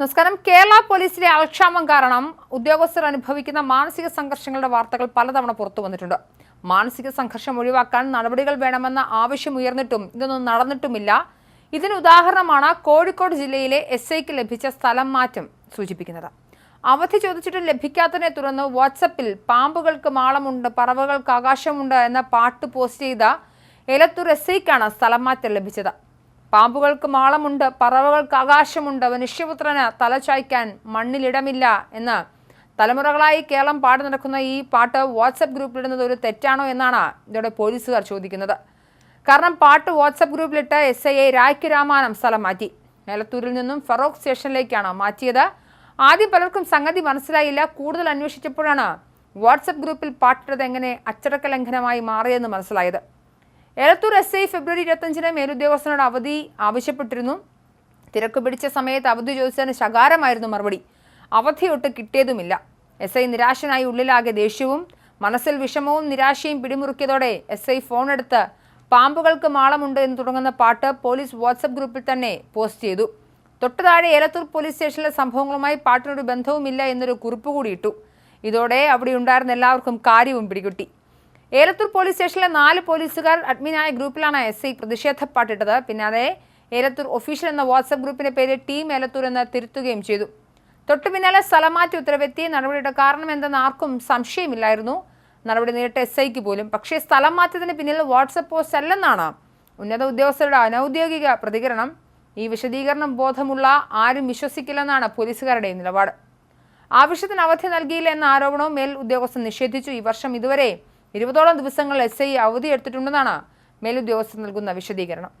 നമസ്കാരം. കേരള പോലീസിലെ അലക്ഷാമം കാരണം ഉദ്യോഗസ്ഥർ അനുഭവിക്കുന്ന മാനസിക സംഘർഷങ്ങളുടെ വാർത്തകൾ പലതവണ പുറത്തു വന്നിട്ടുണ്ട്. മാനസിക സംഘർഷം ഒഴിവാക്കാൻ നടപടികൾ വേണമെന്ന ആവശ്യം ഉയർന്നിട്ടും ഇതൊന്നും നടന്നിട്ടുമില്ല. ഇതിന് ഉദാഹരണമാണ് കോഴിക്കോട് ജില്ലയിലെ എസ് ഐക്ക് ലഭിച്ച സ്ഥലം മാറ്റം സൂചിപ്പിക്കുന്നത്. അവധി ചോദിച്ചിട്ട് ലഭിക്കാത്തതിനെ തുടർന്ന് വാട്സപ്പിൽ പാമ്പുകൾക്ക് മാളമുണ്ട് പറവകൾക്ക് ആകാശമുണ്ട് എന്ന പാട്ട് പോസ്റ്റ് ചെയ്ത എലത്തൂർ എസ് ഐക്കാണ് സ്ഥലം മാറ്റം ലഭിച്ചത്. പാമ്പുകൾക്ക് മാളമുണ്ട് പറവകൾക്ക് ആകാശമുണ്ട് മനുഷ്യപുത്രന് തലചായ്ക്കാൻ മണ്ണിലിടമില്ല എന്ന് തലമുറകളായി കേരളം പാടി നടക്കുന്ന ഈ പാട്ട് വാട്സപ്പ് ഗ്രൂപ്പിലിടുന്നത് ഒരു തെറ്റാണോ എന്നാണ് ഇതോടെ പോലീസുകാർ ചോദിക്കുന്നത്. കാരണം പാട്ട് വാട്സപ്പ് ഗ്രൂപ്പിലിട്ട് എസ് ഐ എ രായ്ക്ക് രാമാനം സ്ഥലം മാറ്റി. മേലത്തൂരിൽ നിന്നും ഫറോക്ക് സ്റ്റേഷനിലേക്കാണ് മാറ്റിയത്. ആദ്യം പലർക്കും സംഗതി മനസ്സിലായില്ല. കൂടുതൽ അന്വേഷിച്ചപ്പോഴാണ് വാട്സപ്പ് ഗ്രൂപ്പിൽ പാട്ടിട്ടത് എങ്ങനെ അച്ചടക്ക ലംഘനമായി മാറിയെന്ന് മനസ്സിലായത്. എലത്തൂർ എസ് ഐ ഫെബ്രുവരി ഇരുപത്തഞ്ചിന് മേലുദ്യോഗസ്ഥനോട് അവധി ആവശ്യപ്പെട്ടിരുന്നു. തിരക്ക് പിടിച്ച സമയത്ത് അവധി ചോദിച്ചതിന് ശകാരമായിരുന്നു മറുപടി. അവധിയൊട്ട് കിട്ടിയതുമില്ല. എസ് ഐ നിരാശനായി ഉള്ളിലാകെ ദേഷ്യവും മനസ്സിൽ വിഷമവും നിരാശയും പിടിമുറുക്കിയതോടെ എസ് ഐ ഫോൺ എടുത്ത് പാമ്പുകൾക്ക് മാളമുണ്ട് എന്ന് തുടങ്ങുന്ന പാട്ട് പോലീസ് വാട്സപ്പ് ഗ്രൂപ്പിൽ തന്നെ പോസ്റ്റ് ചെയ്തു. തൊട്ടു താഴെ ഏലത്തൂർ പോലീസ് സ്റ്റേഷനിലെ സംഭവങ്ങളുമായി പാട്ടിനൊരു ബന്ധവുമില്ല എന്നൊരു കുറിപ്പ് കൂടി ഇട്ടു. ഇതോടെ അവിടെ ഉണ്ടായിരുന്ന എല്ലാവർക്കും കാര്യവും പിടികിട്ടി. ഏലത്തൂർ പോലീസ് സ്റ്റേഷനിലെ നാല് പോലീസുകാർ അഡ്മിനായ ഗ്രൂപ്പിലാണ് എസ് ഐ പ്രതിഷേധ പാട്ടിട്ടത് പിന്നാലെ ഏലത്തൂർ ഒഫീഷ്യൽ എന്ന വാട്സപ്പ് ഗ്രൂപ്പിന്റെ പേര് ടീം ഏലത്തൂർ എന്ന് തിരുത്തുകയും ചെയ്തു. തൊട്ടു പിന്നാലെ സ്ഥലമാറ്റ ഉത്തരവെത്തി നടപടിയുടെ കാരണം എന്തെന്ന് ആർക്കും സംശയമില്ലായിരുന്നു. നടപടി നേരിട്ട് എസ് ഐക്ക് പോലും. പക്ഷേ സ്ഥലം മാറ്റത്തിന് പിന്നിൽ വാട്സപ്പ് പോസ്റ്റ് അല്ലെന്നാണ് ഉന്നത ഉദ്യോഗസ്ഥരുടെ അനൌദ്യോഗിക പ്രതികരണം. ഈ വിശദീകരണം ബോധമുള്ള ആരും വിശ്വസിക്കില്ലെന്നാണ് പോലീസുകാരുടെ നിലപാട്. ആവശ്യത്തിന് അവധി നൽകിയില്ല എന്ന ആരോപണവും മേൽ ഉദ്യോഗസ്ഥൻ നിഷേധിച്ചു. ഈ വർഷം ഇതുവരെ ഇരുപതോളം ദിവസങ്ങൾ എസ് ഐ അവധി എടുത്തിട്ടുണ്ടെന്നാണ് മേലുദ്യോഗസ്ഥർ നൽകുന്ന വിശദീകരണം.